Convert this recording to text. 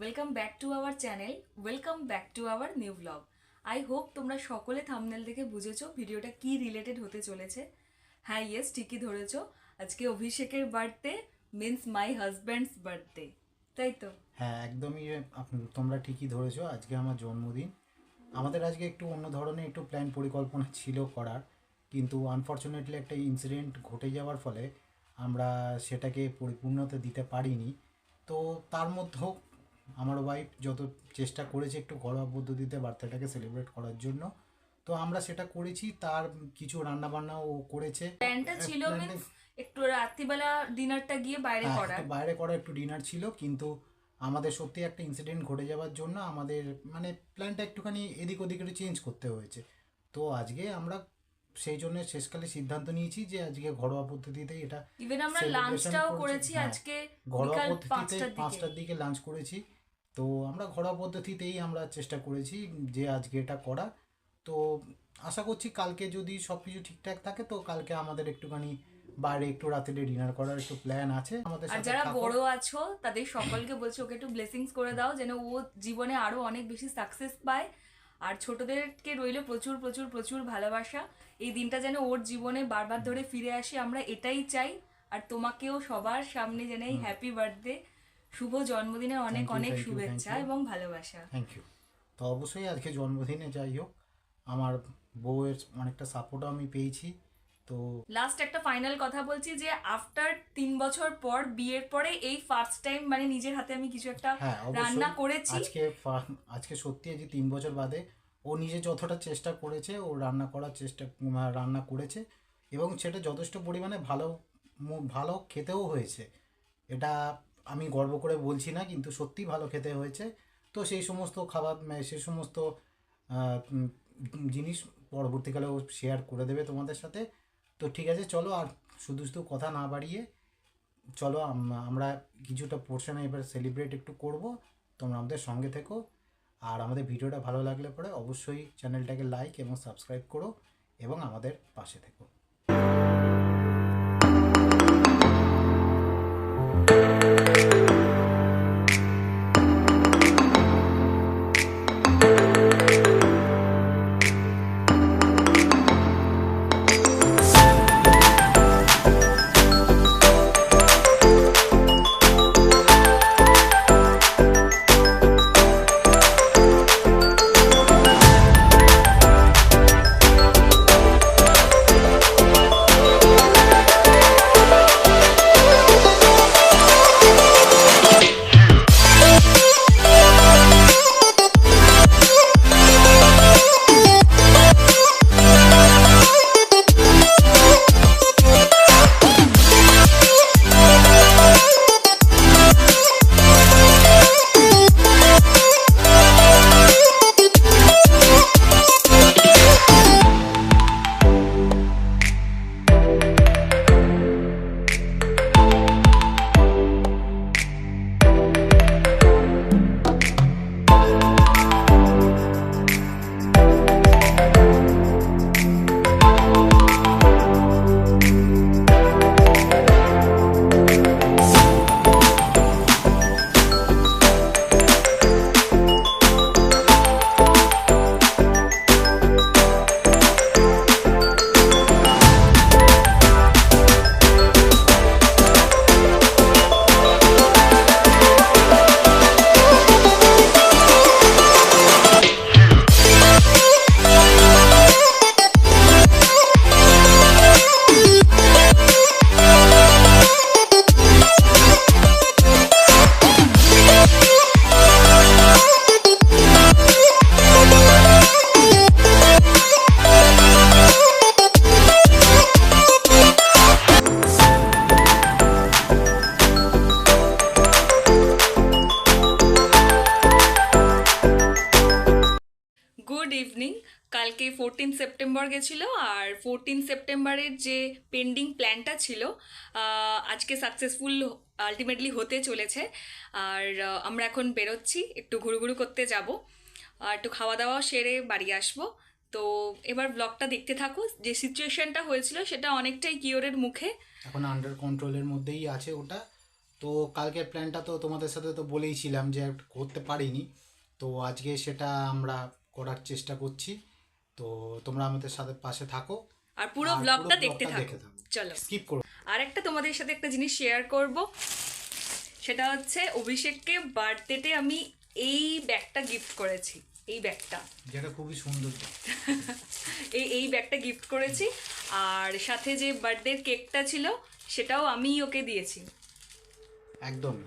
Welcome back to our channel welcome back to our new blog I hope তোমরা সকলে thumbnail দেখে বুঝেছ ভিডিওটা কি রিলেটেড হতে চলেছে। হ্যাঁ ইয়েস ঠিকই ধরেছো। আজকে অভিষেকের birthday means my husband's birthday তাই তো? হ্যাঁ একদমই তোমরা ঠিকই ধরেছো, আজকে আমার জন্মদিন। আমাদের আজকে একটু অন্য ধরনের একটু প্ল্যান পরিকল্পনা ছিল করার, কিন্তু আনফর্চুনেটলি একটা ইনসিডেন্ট ঘটে যাওয়ার ফলে আমরা সেটাকে পরিপূর্ণতা দিতে পারিনি। তো তার মধ্যেও আমার ওয়াইফ যত চেষ্টা করেছে একটু ঘরোয়া পদ্ধতিতে বার্থডেটাকে সেলিব্রেট করার জন্য। তো আমরা সেটা করেছি তার কিছু রান্নাবান্নাও ও করেছে। প্ল্যানটা ছিল একটু রাত্রিবেলা ডিনারটা গিয়ে বাইরে করা বাইরে করা একটু ডিনার ছিল কিন্তু আমাদের সত্যি একটা ইনসিডেন্ট ঘটে যাওয়ার জন্য আমাদের মানে প্ল্যানটা একটুখানি এদিক ওদিক একটু চেঞ্জ করতে হয়েছে। তো আজকে আমরা সেই জন্য শেষকালে সিদ্ধান্ত নিয়েছি যে আজকে ঘরোয়া পদ্ধতিতেই এটা ইভেন আমরা লাঞ্চটাও করেছি, করেছি হ্যাঁ। আজকে ঘরোয়া পদ্ধতিতে পাঁচটার দিকে। লাঞ্চ করেছি। তো আমরা ঘরোয়া পদ্ধতিতেই আমরা চেষ্টা করেছি যে আজকে এটা করা। তো আশা করছি কালকে যদি সব কিছু ঠিকঠাক থাকে তো কালকে আমাদের একটুখানি বাইরে একটু রাতে ডিনার করার একটু প্ল্যান আছে। আমাদের আর যারা বড় আছো তাদের সকলকে বলছি ওকে একটু ব্লেসিংস করে দাও যেন ও জীবনে আরও অনেক বেশি সাকসেস পায়। আর ছোটদেরকে রইল প্রচুর প্রচুর প্রচুর ভালোবাসা। এই দিনটা যেন ওর জীবনে বারবার ধরে ফিরে আসে আমরা এটাই চাই। আর তোমাকেও সবার সামনে যেন এই হ্যাপি বার্থডে শুভ জন্মদিনের অনেক অনেক শুভেচ্ছা এবং ভালোবাসা। থ্যাংক ইউ তো অবশ্যই আজকে জন্মদিনে যাই হোক আমার বউয়ের অনেকটা সাপোর্টও আমি পেয়েছি। তো লাস্ট একটা ফাইনাল কথা বলছি যে আফটার তিন বছর পর বিয়ের পরে এই ফার্স্ট টাইম মানে নিজের হাতে আমি কিছু একটা হ্যাঁ রান্না করেছি। আজকে আজকে সত্যি আজকে তিন বছর বাদে ও নিজে যতটা চেষ্টা করেছে ও রান্না করার চেষ্টা রান্না করেছে এবং সেটা যথেষ্ট পরিমাণে ভালো ভালো খেতেও হয়েছে। এটা আমি গর্ব করে বলছি না কিন্তু সত্যি ভালো খেতে হয়েছে। তো সেই সমস্ত খাবার উম, সেই সমস্ত জিনিস পরবর্তীকালে ও শেয়ার করে দেবে তোমাদের সাথে। তো ঠিক আছে, চলো আর শুধু শুধু কথা না বাড়িয়ে চলো আমরা কিছুটা পোর্শনে এবার সেলিব্রেট একটু করব। তোমরা আমাদের সঙ্গে থেকো। আর আমাদের ভিডিওটা ভালো লাগলে পরে অবশ্যই চ্যানেলটাকে লাইক এবং সাবস্ক্রাইব করো এবং আমাদের পাশে থেকো। কালকে ফোরটিন সেপ্টেম্বর গেছিল আর ফোরটিন সেপ্টেম্বরের যে পেন্ডিং প্ল্যানটা ছিল আজকে সাকসেসফুল আলটিমেটলি হতে চলেছে। আর আমরা এখন বেরোচ্ছি, একটু ঘুরুঘুরু করতে যাব, আর একটু খাওয়া দাওয়া সেরে বাড়ি আসব। তো এবার ব্লগটা দেখতে থাকো, যে সিচুয়েশনটা হয়েছিল সেটা অনেকটাই কিওরের মুখে। এখন আন্ডার কন্ট্রোলের মধ্যেই আছে ওটা। তো কালকের প্ল্যানটা তো তোমাদের সাথে তো বলেইছিলাম যে করতে পারিনি। তো আজকে সেটা আমরা করার চেষ্টা করছি। তো তোমরা আমাদের সাথে পাশে থাকো। আর পুরো ব্লগটা দেখতে থাকো। চলো। স্কিপ করো। আর একটা তোমাদের সাথে একটা জিনিস শেয়ার করব। সেটা হচ্ছে অভিষেককে বার্থডেতে আমি এই ব্যাগটা গিফট করেছি। এই ব্যাগটা। যেটা খুবই সুন্দর। এই এই ব্যাগটা গিফট করেছি। আর সাথে যে বার্থডে কেকটা ছিল সেটাও আমি ওকে দিয়েছি। একদম।